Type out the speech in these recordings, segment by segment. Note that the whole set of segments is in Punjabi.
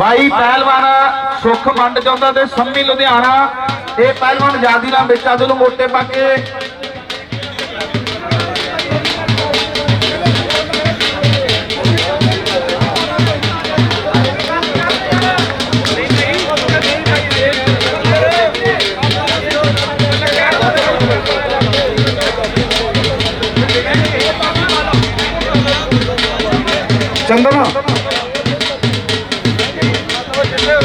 ਬਾਈ ਪਹਿਲਵਾਨ ਸੁਖ ਵੰਡ ਚਾਹੁੰਦਾ ਤੇ ਸੰਮੀ ਲੁਧਿਆਣਾ। ਇਹ ਪਹਿਲਵਾਨ ਜਾਦੀ ਨਾਲ ਵਿੱਚ ਆਦੂ ਨੂੰ ਮੋਟੇ ਪਾ ਕੇ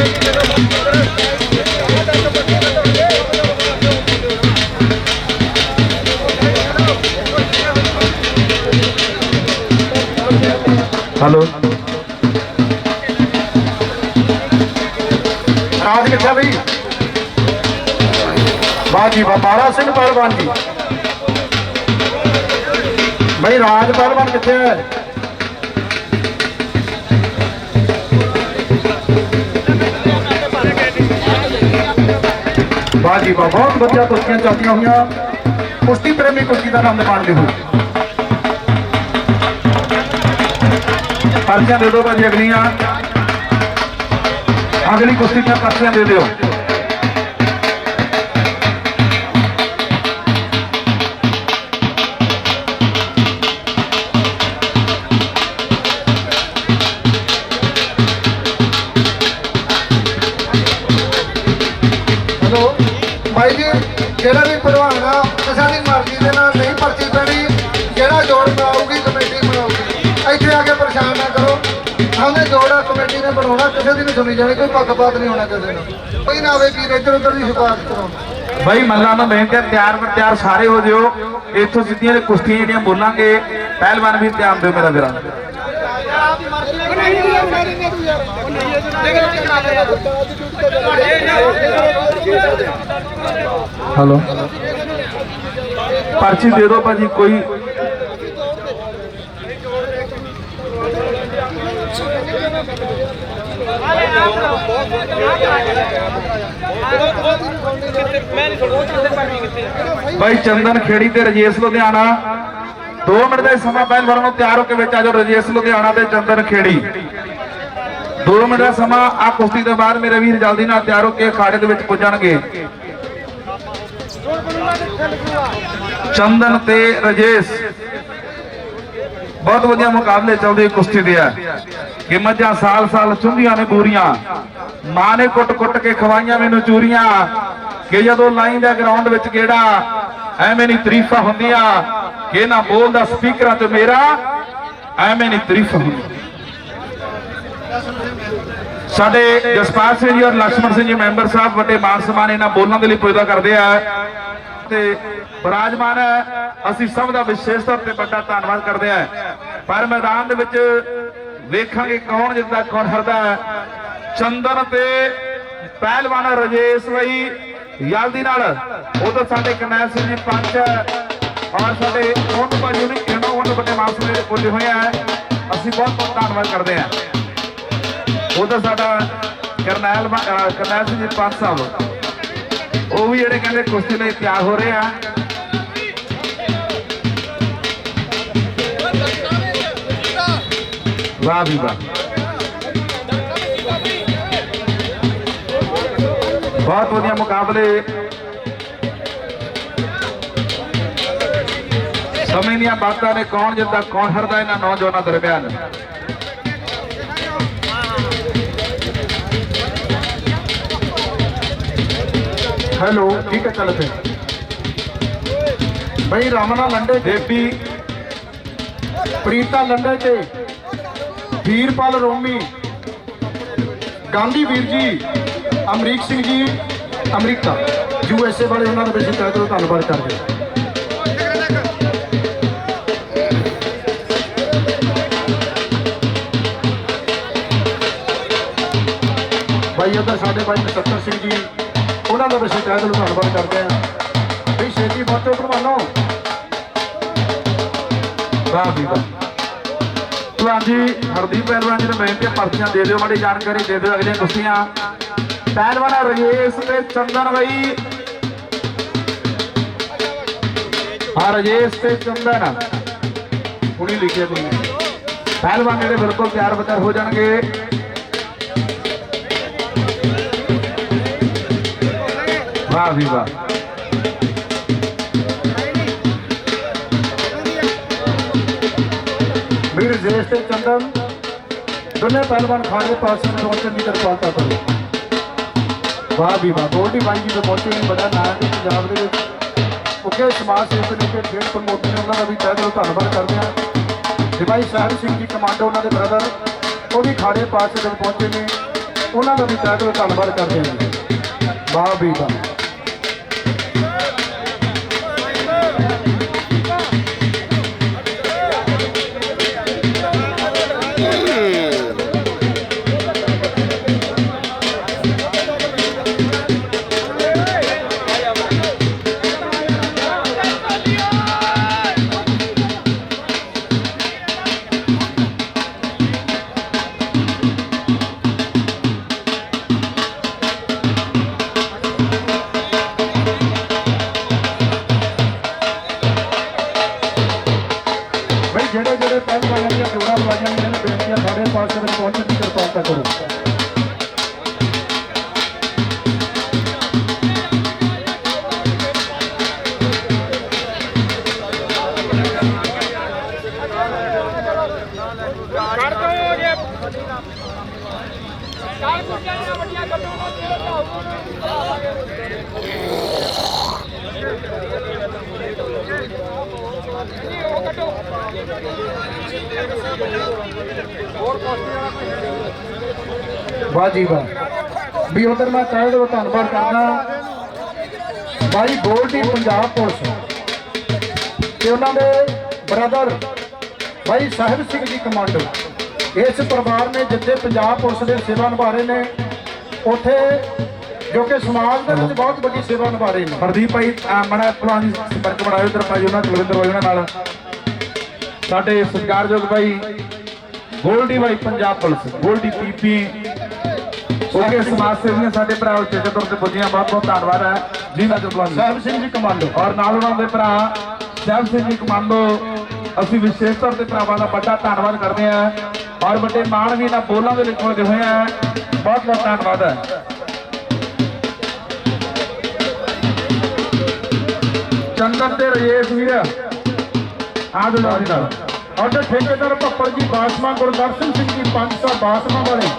ਚੰਦਨਾ ਹੈਲੋ ਰਾਜ ਕਿੱਥੇ ਬਈ ਬਾਜੀ ਬਾਬਾ ਸਿੰਘ ਪਹਿਲਵਾਨ ਜੀ ਬਈ ਰਾਜ ਪਹਿਲਵਾਨ ਕਿੱਥੇ ਹੈ ਜੀ ਬਾ ਬਹੁਤ ਵਧੀਆ ਕੁਸ਼ਤੀਆਂ ਚੱਲਦੀਆਂ ਹੋਈਆਂ। ਕੁਸ਼ਤੀ ਪ੍ਰੇਮੀ ਕੁਸ਼ਤੀ ਦਾ ਆਨੰਦ ਮਾਣਦੇ ਹੋ ਪਰਚੀਆਂ ਦੇ ਦਿਓ ਭਾਜੀ ਅਗਲੀਆਂ। ਅਗਲੀ ਕੁਸ਼ਤੀ ਦੀਆਂ ਪਰਚੀਆਂ ਦੇ ਦਿਓ। ਜੋੜ ਬਣਾਊਗੀ ਕਮੇਟੀ ਬਣਾਊਗੀ। ਇੱਥੇ ਆ ਕੇ ਪਰੇਸ਼ਾਨ ਨਾ ਕਰੋ। ਸਾਹਮਣੇ ਜੋੜ ਕਮੇਟੀ ਨੇ ਬਣਾਉਣਾ ਕਿਸੇ ਦੀ ਨਹੀਂ ਸੁਣੀ ਜਾਣੀ ਕੋਈ ਪੱਖਪਾਤ ਨਹੀਂ ਹੋਣਾ ਕਿਸੇ ਨਾਲ। ਕੋਈ ਨਾ ਆਵੇ ਕਿ ਇੱਧਰ ਉੱਧਰ ਦੀ ਸਿਫਾਰਿਸ਼ ਕਰਾਉਣ। ਬਈ ਮੱਲਾ ਨੂੰ ਬੇਨਤੀ ਹੈ ਤਿਆਰ ਬਰ ਤਿਆਰ ਸਾਰੇ ਹੋ ਜਿਓ। ਇੱਥੋਂ ਸਿੱਧੀਆਂ ਕੁਸ਼ਤੀਆਂ ਜਿਹੜੀਆਂ ਬੋਲਾਂਗੇ ਪਹਿਲਵਾਨ ਵੀ ਧਿਆਨ ਦਿਓ ਮੇਰਾ ਵੀਰਾ। ਹੈਲੋ। ਪਰਚੀ ਦੇ ਦਿਓ ਭਾਜੀ ਕੋਈ ਭਾਈ ਚੰਦਨ ਖੇੜੀ ਤੇ ਰਜੇਸ਼ ਲੁਧਿਆਣਾ। 2 ਮਿੰਟ ਦਾ ਸਮਾਂ ਪਹਿਲਵਾਨ ਨੂੰ ਤਿਆਰ ਹੋ ਕੇ ਵਿੱਚ ਆ ਜਾਓ ਰਜੇਸ਼ ਲੁਧਿਆਣਾ ਤੇ ਚੰਦਨ ਖੇੜੀ। 2 ਮਿੰਟ ਦਾ ਸਮਾਂ, ਆ ਕੁਸ਼ਤੀ ਤੋਂ ਬਾਅਦ ਮੇਰੇ ਵੀਰ ਜਲਦੀ ਨਾਲ ਤਿਆਰ ਹੋ ਕੇ ਅਖਾੜੇ ਦੇ ਵਿੱਚ ਪੁੱਜਣਗੇ। ਚੰਦਨ ਤੇ ਰਜੇਸ਼। ਬਹੁਤ ਵਧੀਆ ਮੁਕਾਬਲੇ ਚੱਲਦੇ ਕੁਸ਼ਤੀ ਦੇ ਆ। ਕਿ ਮੱਝਾਂ ਸਾਲ-ਸਾਲ ਚੁੰਦੀਆਂ ਨੇ ਗੋਰੀਆਂ ਮਾਂ ਨੇ ਕੁੱਟ-ਕੁੱਟ ਕੇ ਖਵਾਈਆਂ ਮੈਨੂੰ ਚੂਰੀਆਂ। ਕਿ ਜਦੋਂ ਲਾਈਨ ਦਾ ਗਰਾਊਂਡ ਵਿੱਚ ਗੇੜਾ, ਐਵੇਂ ਨਹੀਂ ਤਰੀਫਾਂ ਹੁੰਦੀਆਂ। ਕਿ ਨਾ ਬੋਲਦਾ ਸਪੀਕਰਾਂ ਤੇ ਮੇਰਾ, ਐਵੇਂ ਨਹੀਂ ਤਰੀਫਾਂ ਹੁੰਦੀ ਸਾਡੇ ਜਸਪਾਲ ਸਿੰਘ ਜੀ ਔਰ ਲక్ష్మణ ਸਿੰਘ ਜੀ ਮੈਂਬਰ ਸਾਹਿਬ ਵੱਡੇ ਮਾਨ ਸਮਾਨ ਇਹਨਾਂ ਬੋਲਣ ਦੇ ਲਈ ਪੁੱਛਦਾ ਕਰਦੇ ਆ। ਤੇ ਬਰਾਜਮਾਨ ਹੈ। ਅਸੀਂ ਸਭ ਦਾ ਵਿਸ਼ੇਸ਼ ਤੌਰ ਤੇ ਵੱਡਾ ਧੰਨਵਾਦ ਕਰਦੇ ਆ ਪਰ ਮੈਦਾਨ ਦੇ ਵਿੱਚ ਵੇਖਾਂਗੇ ਕੌਣ ਜਿੱਤਦਾ, ਕੌਣ ਹਰਦਾ ਹੈ। ਚੰਦਨ ਤੇ ਪਹਿਲਵਾਨ ਰਜੇਸ਼ ਲਈ ਜਲਦੀ ਨਾਲ ਉਧਰ ਸਾਡੇ ਕਰਨੈਲ ਸਿੰਘ ਜੀ ਪੰਚ ਔਰ ਸਾਡੇ ਉਹਨ ਭਾਜੀ ਨੇ ਇਹਨਾਂ ਉਹਨ ਵੱਡੇ ਮਾਨ ਸਨਮਾਨ ਦੇ ਹੋਏ ਆ ਅਸੀਂ ਬਹੁਤ ਬਹੁਤ ਧੰਨਵਾਦ ਕਰਦੇ ਹਾਂ। ਉਧਰ ਸਾਡਾ ਕਰਨੈਲ ਕਰਨੈਲ ਸਿੰਘ ਜੀ ਪੰਚ ਸਾਹਿਬ। ਉਹ ਵੀ ਜਿਹੜੇ ਕਹਿੰਦੇ ਕੁਸ਼ਤੀ ਲਈ ਤਿਆਰ ਹੋ ਰਹੇ ਆ। ਵਾਹ ਵੀ ਵਾਹ। ਬਹੁਤ ਵਧੀਆ ਮੁਕਾਬਲੇ। ਸਮੇਂ ਦੀਆਂ ਬਾਤਾਂ ਨੇ ਕੌਣ ਜਿੱਤਦਾ, ਕੌਣ ਹਰਦਾ ਇਹਨਾਂ ਨੌਜਵਾਨਾਂ ਦਰਮਿਆਨ? ਹੈਲੋ ਠੀਕ ਹੈ ਚੱਲ ਫੇ ਭਾਈ ਰਾਮਨਾ ਲੰਡੇ ਦੇਵੀ ਪ੍ਰੀਤਾ ਲੰਡੇ ਤੇ ਵੀਰਪਾਲ ਰੋਮੀ। ਗਾਂਧੀ ਵੀਰ ਜੀ। Amrik Singh ji. America. U S A ਵਾਲੇ ਉਹਨਾਂ ਦਾ ਬੇਸਿਕ ਤਹਿ ਦਿਲੋਂ ਧੰਨਵਾਦ ਕਰਦੇ। ਭਾਈ ਉੱਧਰ ਸਾਡੇ ਭਾਈ ਨਛੱਤਰ ਸਿੰਘ ਜੀ। ਉਹਨਾਂ ਦਾ ਬੇਸਿਕ ਤਹਿ ਦਿਲੋਂ ਧੰਨਵਾਦ ਕਰਦੇ ਹਾਂ। ਵੀ ਛੇਤੀ ਪਹੁੰਚੋ ਭਲਵਾਨੋ। ਵਾਹ ਵੀ ਵਾਹ। ਭਲਵਾਨ ਹਰਦੀਪ ਪਹਿਲਵਾਨ ਜੀ ਨੂੰ ਬੇਨਤੀ ਹੈ, ਪਰਚੀਆਂ ਦੇ ਦਿਓ, ਮਾੜੀ ਜਾਣਕਾਰੀ ਦੇ ਦਿਓ ਅਗਲੀਆਂ ਕੁਸ਼ਤੀਆਂ ਪਹਿਲਵਾਨ ਰਜੇਸ਼ ਤੇ ਚੰਦਨ ਬਈ। ਹਾਂ, ਰਜੇਸ਼ ਤੇ ਚੰਦਨ। ਹੁਣੀ ਲਿਖਿਆ ਤੁਸੀਂ। ਪਹਿਲਵਾਨ ਜਿਹੜੇ ਬਿਲਕੁਲ ਤਿਆਰ ਬਤਰ ਹੋ ਜਾਣਗੇ। ਵਾਹ ਵੀ ਵਾਹ। ਵੀਰ ਜੇਸ਼ ਤੇ ਚੰਦਨ ਦੋਨੇ ਪਹਿਲਵਾਨ ਖਾਣੇ ਪਾਸੇ ਨੂੰ ਪਹੁੰਚਣ ਦੀ ਕਿਰਪਾਲਤਾ ਕਰੋ ਵਾਹ ਵੀ ਵਾਹ। ਗੋਲਡੀ ਬਾਈ ਜੀ ਦੇ ਪਹੁੰਚੇ ਨੇ ਬੜਾ ਨਾਂ ਹੈ ਪੰਜਾਬ ਦੇ ਵਿੱਚ। ਉੱਗੇ ਸਮਾਜ ਸੇਵਕ ਨੇ ਕਿ ਖੇਡ ਪ੍ਰਮੋਟਰ ਨੇ ਉਹਨਾਂ ਦਾ ਵੀ ਤਹਿ ਦਿਲੋਂ ਧੰਨਵਾਦ ਕਰਦੇ ਹਾਂ। ਤੇ ਭਾਈ ਸਾਹਿਬ ਸਿੰਘ ਜੀ ਕਮਾਂਡੋ ਉਹਨਾਂ ਦੇ ਬ੍ਰਦਰ, ਉਹ ਵੀ ਖਾੜੇ ਪਾਸੇ ਤੱਕ ਪਹੁੰਚੇ ਨੇ। ਉਹਨਾਂ ਦਾ ਵੀ ਤਹਿ ਦਿਲੋਂ ਧੰਨਵਾਦ ਕਰਦੇ ਹਾਂ ਵਾਹ ਵੀ ਵਾਹ। ਵਾਹ ਜੀ ਵਾਹ। ਵੀ ਉਧਰ ਮੈਂ ਤਹਿ ਦਿਲੋਂ ਧੰਨਵਾਦ ਕਰਦਾ ਬਾਈ ਗੋਲਡੀ ਪੰਜਾਬ ਪੁਲਿਸ ਤੇ ਉਹਨਾਂ ਦੇ ਬ੍ਰਦਰ ਬਾਈ ਸਾਹਿਬ ਸਿੰਘ ਜੀ ਕਮਾਂਡੋ। ਇਸ ਪਰਿਵਾਰ ਨੇ ਜਿੱਥੇ ਪੰਜਾਬ ਪੁਲਿਸ ਦੇ ਸੇਵਾ ਨਿਭਾ ਰਹੇ ਨੇ ਉੱਥੇ ਜੋ ਕਿ ਸਮਾਜ ਦੇ ਵਿੱਚ ਬਹੁਤ ਵੱਡੀ ਸੇਵਾ ਨਿਭਾ ਰਹੇ ਨੇ। ਹਰਦੀਪ ਭਾਈ ਮੜਾ ਭਲਵਾਨ ਜੀ ਸੰਪਰਕ ਬਣਾਇਓ ਇਧਰ ਭਾਈ ਉਹਨਾਂ ਕੁਲਵਿੰਦਰ ਭਾਈ ਉਹਨਾਂ ਨਾਲ। ਸਾਡੇ ਸਤਿਕਾਰਯੋਗ ਭਾਈ ਗੋਲਡੀ ਭਾਈ ਪੰਜਾਬ ਪੁਲਿਸ ਗੋਲਡੀ ਪੀਪੀ। ਉਹਕੇ ਸਮਾਜ ਸੇਵੀਆਂ ਸਾਡੇ ਭਰਾ ਉੱਚੇ ਤੌਰ ਤੇ ਪੁੱਜੀਆਂ ਬਹੁਤ ਬਹੁਤ ਧੰਨਵਾਦ ਹੈ। ਜੀ ਨਾ ਭਲਵਾਨ ਜੀ ਸਾਹਿਬ ਸਿੰਘ ਜੀ ਕਮਾਂਡੋ। ਔਰ ਨਾਲ ਉਹਨਾਂ ਦੇ ਭਰਾ ਸਾਹਿਬ ਸਿੰਘ ਜੀ ਕਮਾਂਡੋ ਅਸੀਂ ਵਿਸ਼ੇਸ਼ ਤੌਰ ਤੇ ਭਰਾਵਾਂ ਦਾ ਵੱਡਾ ਧੰਨਵਾਦ ਕਰਦੇ ਹਾਂ। ਔਰ ਵੱਡੇ ਮਾਣ ਵੀ ਇਹਨਾਂ ਬੋਲਾਂ ਦੇ ਲਿਖੇ ਹੋਏ ਆ। ਬਹੁਤ ਬਹੁਤ ਧੰਨਵਾਦ ਹੈ। ਚੰਦਨ ਤੇ ਰਜੇਸ਼ ਵੀਰ। ਆ ਦੋ ਨਾਲ। ਦੀ ਠੇਕੇਦਾਰ ਭੱਪੜ ਜੀ, ਬਾਸਮਾ ਗੁਰਦਰਸ਼ਨ ਸਿੰਘ ਜੀ 500 ਬਾਸਮਾ ਵਾਲੇ।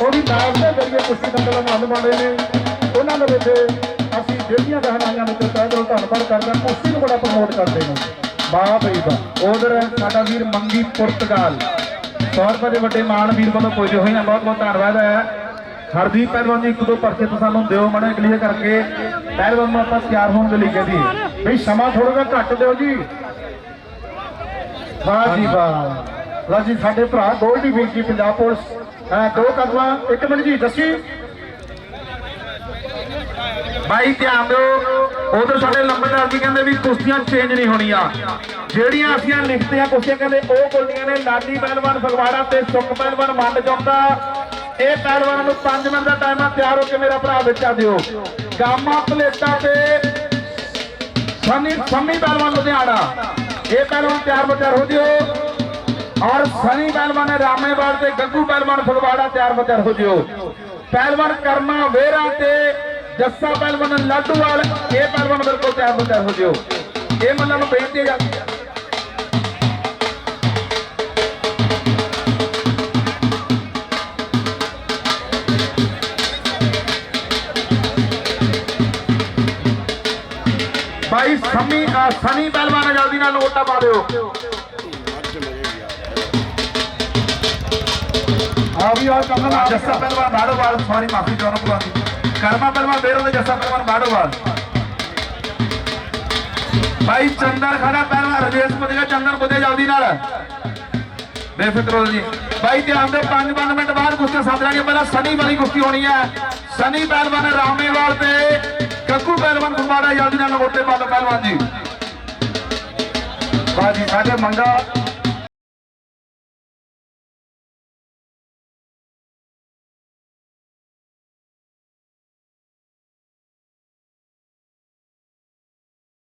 ਉਹ ਵੀ ਨਾਮ ਦੇ ਜਰੀਏ ਕੁਸ਼ਤੀ ਦੰਗਲਾਂ ਨੂੰ ਹੱਲ ਰਹੇ ਨੇ। ਉਹਨਾਂ ਦੇ ਵਿੱਚ ਅਸੀਂ ਜਿਹੜੀਆਂ ਗਹਿਣਾਈਆਂ ਵਿੱਚ ਤਹਿ ਦਿਲੋਂ ਧੰਨਵਾਦ ਕਰਦੇ ਹਾਂ ਕੁਸ਼ਤੀ ਨੂੰ ਬੜਾ ਪ੍ਰਮੋਟ ਕਰਦੇ ਨੇ। ਵਾਹ ਬਈ ਵਾਹ। ਉਧਰ ਸਾਡਾ ਵੀਰ ਮੰਗੀ ਪੁਰਤਗਾਲ। 100 ਰੁਪਏ ਦੇ ਵੱਡੇ ਮਾਣ ਵੀਰ ਵੱਲੋਂ ਪੁੱਜੇ ਹੋਏ ਆ ਬਹੁਤ ਬਹੁਤ ਧੰਨਵਾਦ ਹੈ ਹਰਦੀਪ ਪਹਿਲਵਾਨ ਜੀ, ਇੱਕ ਦੋ ਪਰਚੇ ਤੋਂ ਸਾਨੂੰ ਦਿਓ, ਮੜੇ ਕਲੀਅਰ ਕਰਕੇ। ਪਹਿਲਵਾਨ ਨੂੰ ਆਪਾਂ ਤਿਆਰ ਹੋਣ ਦੇ ਲਈ ਕਹਦੀ ਬਈ ਸਮਾਂ ਥੋੜਾ ਜਿਹਾ ਘੱਟ ਦਿਓ ਜੀ। ਵਾਹ ਜੀ, ਵਾਹ। ਲਓ ਜੀ, ਸਾਡੇ ਭਰਾ ਗੋਲਡੀ ਵੀਰ ਜੀ, ਪੰਜਾਬ ਪੁਲਿਸ। ਅਹ ਦੋ ਕਦਮਾਂ, ਇੱਕ ਮਿੰਟ ਜੀ, ਦੱਸੀ। ਬਾਈ, ਧਿਆਨ ਦਿਓ, ਉਧਰ ਸਾਡੇ ਲੰਬੇਦਾਰ ਜੀ ਕਹਿੰਦੇ ਵੀ ਕੁਸ਼ਤੀਆਂ ਚੇਂਜ ਨਹੀਂ ਹੋਣੀਆਂ। ਜਿਹੜੀਆਂ ਅਸੀਂ ਲਿਖਤੀਆਂ ਕੁਸ਼ਤੀਆਂ ਕਹਿੰਦੇ, ਉਹ ਬੋਲੀਆਂ ਨੇ ਲਾਡੀ ਪਹਿਲਵਾਨ ਫਗਵਾੜਾ ਤੇ ਸੁੱਖ ਪਹਿਲਵਾਨ ਮੰਡ ਚੌਂਦਾ ਇਹ ਪਹਿਲਵਾਨਾਂ ਨੂੰ 5 ਮਿੰਟ ਦਾ ਟਾਈਮ ਆ, ਤਿਆਰ ਹੋ ਕੇ ਮੇਰਾ ਭਰਾ ਵਿੱਚ ਆ ਦਿਓ। ਗਾਮਾ ਪਲੇਟਾਂ ਤੇ ਸਨੀ ਸੰਮੀ ਪਹਿਲਵਾਨ ਲੁਧਿਆਣਾ। ਇਹ ਪਹਿਲਵਾਨ ਤਿਆਰ ਬਤਿਆਰ ਹੋ ਜਿਓ। ਔਰ ਸਨੀ ਪਹਿਲਵਾਨ ਨੇ ਰਾਮੇਵਾਲ ਤੇ ਗੱਗੂ ਪਹਿਲਵਾਨ ਫਗਵਾੜਾ ਤਿਆਰ ਬਤਿਆਰ ਹੋ ਜਿਓ। ਪਹਿਲਵਾਨ ਕਰਮਾ ਵੇਰਾ ਤੇ ਜੱਸਾ ਪਹਿਲਵਾਨ ਲਾਡੂਵਾਲ ਇਹ ਪਹਿਲਵਾਨ ਬਿਲਕੁਲ ਤਿਆਰ ਬਤਿਆਰ ਹੋ ਜਿਓ। ਇਹ ਮੱਲਾਂ ਨੂੰ ਬੇਨਤੀ ਹੈ ਜਾਂਦੀ ਹੈ ਭਾਈ ਸਮੀ ਅ, ਜਲਦੀ ਨਾਲ ਨੋਟਾ ਪਾ ਦਿਓ। ਆ ਵੀ ਆ ਕਮਲ ਆ ਜੱਸਾ ਪਹਿਲਵਾਨ ਬਾੜੋਵਾਲ ਸੌਰੀ ਮਾਫੀ ਚਾਹੁੰਦਾ ਭਲਵਾਨ ਕਰਮਾ ਪਹਿਲਵਾਨ ਬੇਰੋ ਦੇ ਜੱਸਾ ਪਹਿਲਵਾਨ ਬਾੜੋਵਾਲ। ਭਾਈ ਚੰਦਰ ਖੜਾ ਪਹਿਲਵਾਨ ਰਜੇਸ਼ ਪੁੱਜੇਗਾ ਚੰਦਰ ਪੁੱਜੇ ਜਲਦੀ ਨਾਲ। ਬੇਫਿਕਰ ਹੋ ਜੀ। ਭਾਈ ਧਿਆਨ ਦੇ 5-5 ਮਿੰਟ ਬਾਅਦ ਕੁਸ਼ਤੀ ਸਾਧ ਲਾਂਗੇ ਪਹਿਲਾਂ ਸਨੀ ਵਾਲੀ ਕੁਸ਼ਤੀ ਹੋਣੀ ਹੈ। ਸਨੀ ਪਹਿਲਵਾਨ ਰਾਮੇਵਾਲ ਤੇ ਕੱਕੂ ਪਹਿਲਵਾਨ ਫੁਮਾੜਾ ਜਲਦੀ ਨਾਲ ਨੋਟੇ ਪਾ ਲਓ ਪਹਿਲਵਾਨ ਜੀ। ਵਾਹ ਸਾਡੇ ਮੰਗਾ